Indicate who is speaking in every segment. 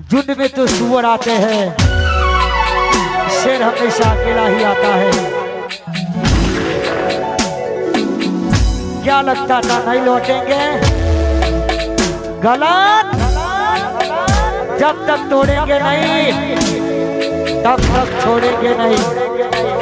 Speaker 1: झुंड में तो सुअर आते हैं, शेर हमेशा अकेला ही आता है। क्या लगता था नहीं लौटेंगे? गलत। जब तक तोड़ेंगे नहीं, तब तक छोड़ेंगे नहीं।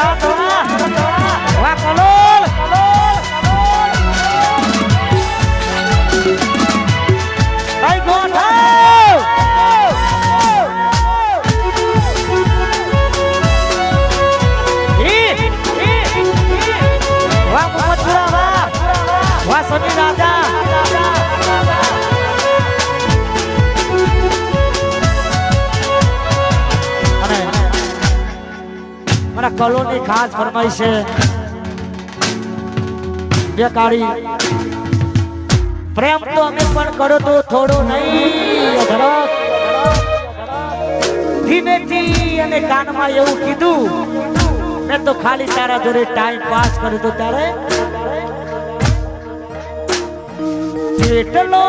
Speaker 1: Papa. કલોની ખાસ ફરમાઈ છે. બે કાળી પ્રેમ તો અમે પણ કરો તો થોડો નહીં ધીમેથી અને કાનમાં એવું કીધું. મેં તો ખાલી તારા જોડે ટાઈમ પાસ કર્યો તો ત્યારે. એટલો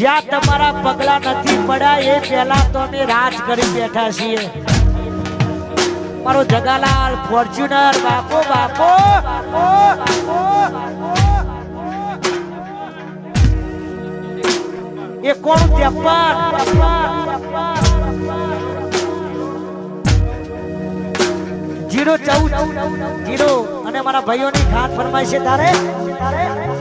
Speaker 1: જ્યાં તમારા પગલા નથી પડ્યા, એ પહેલા તો અમે રાજ કરી બેઠા છીએ. મારો જગાલાલ, ફોર્ચ્યુનર, બાપો બાપો! એ કોણ ત્રેપન જીરો ચૌદ, જીરો. અને મારા ભાઈઓની ખાસ ફરમાય છે તારે તારે?